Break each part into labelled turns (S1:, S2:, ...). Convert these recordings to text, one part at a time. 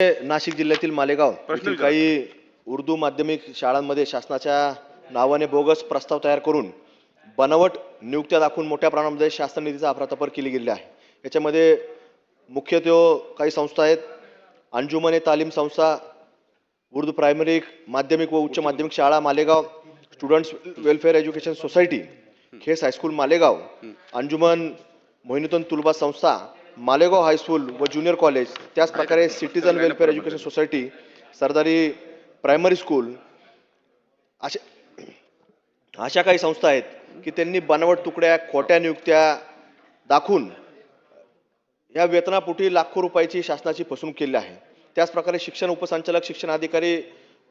S1: नाशिक जिल्ह्यातील मालेगाव येथील. काही उर्दू माध्यमिक शाळांमध्ये शासनाच्या नावाने बोगस प्रस्ताव तयार करून बनावट नियुक्त्या दाखवून मोठ्या प्रमाणामध्ये शासन निधीचा अफरातफर केली गेली आहे. याच्यामध्ये मुख्यत्वे काही संस्था आहेत. अंजुमन तालीम संस्था उर्दू प्रायमरी माध्यमिक व उच्च माध्यमिक शाळा Malegaon students welfare education society खेस हायस्कूल मालेगाव अंजुमन मोहिनुद्दीन तुलबा संस्था मालेगाव हायस्कूल व ज्युनियर कॉलेज त्याच प्रकारे citizen welfare education society Sardari primary school अशा अशा काही संस्था आहेत की त्यांनी बनावट तुकड्या खोट्या नियुक्त्या दाखवून या वेतनापोटी लाखो रुपयाची शासनाची फसवणूक केली आहे. त्याच प्रकारे शिक्षण उपसंचालक शिक्षण अधिकारी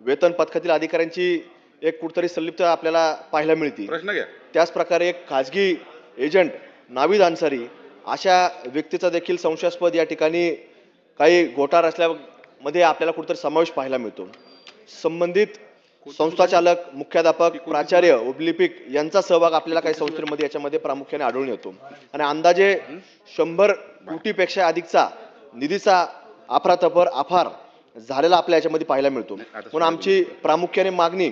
S1: वेतन पथकातील अधिकाऱ्यांची एक कुठतरी संलिप्त आपल्याला पाहायला मिळते.
S2: प्रश्न घ्या.
S1: त्याच प्रकारे एक खाजगी एजंट नावीद अन्सारी अशा व्यक्तीचा देखील संशयास्पद या ठिकाणी काही घोटाळा असल्यामध्ये आपल्याला कुठेतरी समावेश पाहायला मिळतो. संबंधित संस्थाचालक मुख्याध्यापक प्राचार्य उबलिपिक यांचा सहभाग आपल्याला काही संस्थेमध्ये याच्यामध्ये प्रामुख्याने आढळून येतो. आणि अंदाजे शंभर कोटीपेक्षा अधिकचा निधीचा अफरातफर आफार झालेला आपल्या याच्यामध्ये पाहायला मिळतो. म्हणून आमची प्रामुख्याने मागणी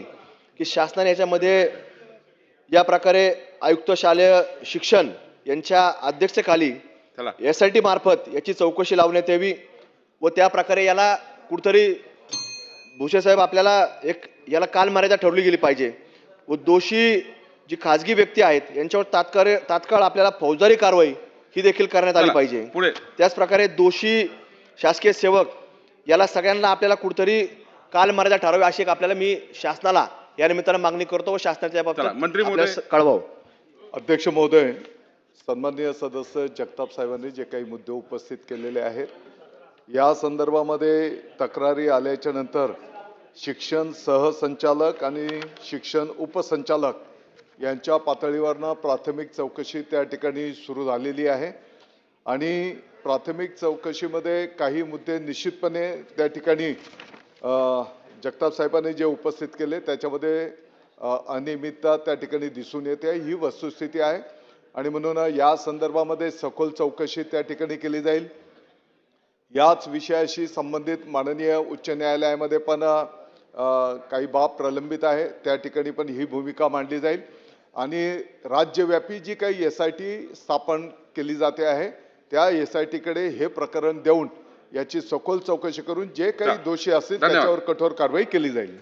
S1: की शासनाने याच्यामध्ये या प्रकारे आयुक्त शालेय शिक्षण यांच्या अध्यक्षतेखाली
S2: चला.
S1: एस आय टी मार्फत याची चौकशी लावण्यात यावी व त्या प्रकारे याला कुठतरी भुसे साहेब आपल्याला एक याला कालमर्यादा ठरवली गेली पाहिजे. व दोषी जी खाजगी व्यक्ती आहेत यांच्यावर तात्काळ तात्काळ आपल्याला फौजदारी कारवाई ही देखील करण्यात आली पाहिजे.
S2: पुढे.
S1: त्याच प्रकारे दोषी शासकीय सेवक याला सगळ्यांना आपल्याला कुठतरी कालमर्यादा ठरवावी अशी एक आपल्याला मी शासनाला या निमित्तानं मागणी करतो व शासनाच्या बाबतीत
S2: मंत्री
S1: कळवावं.
S3: अध्यक्ष महोदय सन्माननीय सदस्य जगताप साहेबांनी जे काही मुद्दे उपस्थित केलेले आहेत या संदर्भामध्ये तक्रारी आल्याच्यानंतर शिक्षण सहसंचालक आणि शिक्षण उपसंचालक यांच्या पातळीवरनं प्राथमिक चौकशी त्या ठिकाणी सुरू झालेली आहे. आणि प्राथमिक चौकशीमध्ये काही मुद्दे निश्चितपणे त्या ठिकाणी जगताप साहेबांनी जे उपस्थित केले त्याच्यामध्ये अनियमितता त्या ठिकाणी दिसून येते. ही वस्तुस्थिती आहे. आणि म्हणून या संदर्भामध्ये सखोल चौकशी त्या ठिकाणी केली जाईल. याच विषयाशी संबंधित माननीय उच्च न्यायालयामध्ये पण काही बाब प्रलंबित आहे. त्या ठिकाणी पण ही भूमिका मांडली जाईल. आणि राज्यव्यापी जी काही एस आय टी स्थापन केली जाते आहे त्या एस आय टीकडे हे प्रकरण देऊन याची सखोल चौकशी करून जे काही दोषी असतील. त्याच्यावर कठोर कारवाई केली जाईल.